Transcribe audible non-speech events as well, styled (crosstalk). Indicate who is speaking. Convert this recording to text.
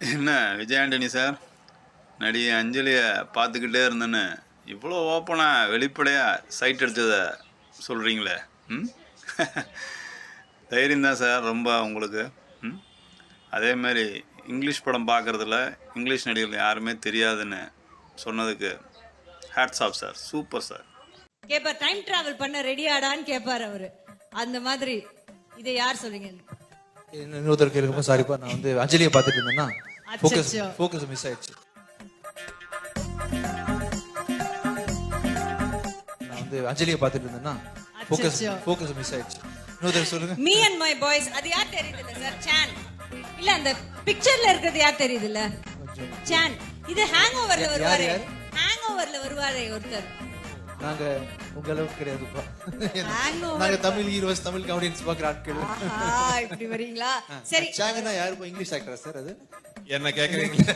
Speaker 1: என்ன விஜயாண்டனி சார் நடிகை அஞ்சலியை பார்த்துக்கிட்டே இருந்தேன்னு. இவ்வளோ ஓப்பனாக வெளிப்படையாக சைட் அடித்ததை சொல்கிறீங்களே ம்? (laughs) தைரியம்தான் சார் ரொம்ப உங்களுக்கு ம்? அதேமாரி இங்கிலீஷ் படம் பார்க்குறதுல இங்கிலீஷ் நடிகர்கள் யாருமே தெரியாதுன்னு சொன்னதுக்கு hats off sir super sir
Speaker 2: கேட்பார் டைம் டிராவல் பண்ண ரெடியாடான்னு கேட்பார் அவர். அந்த மாதிரி இதை யார் சொல்றீங்க?
Speaker 3: இன்னொருத்தர் கேட்கும்போது சாரிப்பா நான் வந்து அஞ்சலியை பார்த்துட்டு இருந்தேன்னா ஃபோக்கஸ் மிஸ் ஆயிடுச்சு. நான் வந்து அஞ்சலியை பார்த்துட்டு இருந்தேன்னா ஃபோக்கஸ்
Speaker 2: அச்சச்சோ.
Speaker 3: ஃபோக்கஸ் மிஸ் ஆயிடுச்சு. இன்னொருத்தர் சொல்லுங்க.
Speaker 2: மீ அண்ட் மை பாய்ஸ் அது யார் தெரியுது சார் சான் இல்ல அந்த பிக்சர்ல இருக்கிறது யார் தெரியுது இல்ல சான் இது ஹேங் ஓவர்ல வருவாரு? ஹேங் ஓவர்ல வருவாரே ஒருத்தர்.
Speaker 3: நாங்க உங்க அளவுக்கு கிடையாதுப்பா. நாங்க தமிழ் ஹீரோஸ் தமிழ் காமெடியன்ஸ் பார்க்குற ஆட்கள்.
Speaker 2: இப்படி வரீங்களா? சரி.
Speaker 3: சாங்கன்னா யாருப்பா இங்கிலீஷ் ஆக்டரா சார் அது?
Speaker 4: என்ன கேக்குறீங்களா?